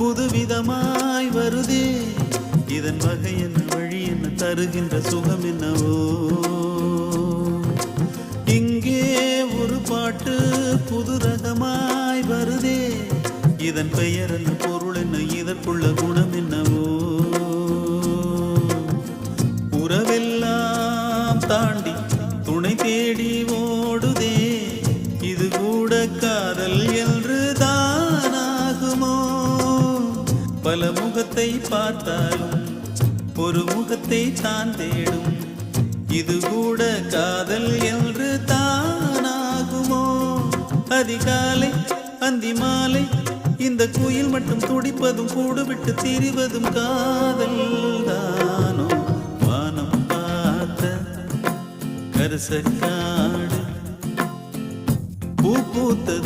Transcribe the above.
புதுவிதமாய் வருதே. இதன் வகை என்ன வழி என்ன தருகின்ற சுகம் என்னவோ. இங்கே ஒரு பாட்டு புது ரகமாய் வருதே. இதன் பெயர் என்ன பொருள் என்ன இதற்குள்ள குணம் என்னவோ. உறவெல்லாம் தாண்டி துணை தேடி ஓடுதே. இது கூட காதல் எல்லாம் பல முகத்தை பார்த்தாலும் ஒரு முகத்தை தான் தேடும். இது கூட காதல் என்று தானாகுமோ? அதிகாலை அந்தி மாலை இந்த குயில் மட்டும் துடிப்பதும் கூடுவிட்டு திரிவதும் காதல் தானோ? வானம் பார்த்த கரசக்காடு பூ பூத்தது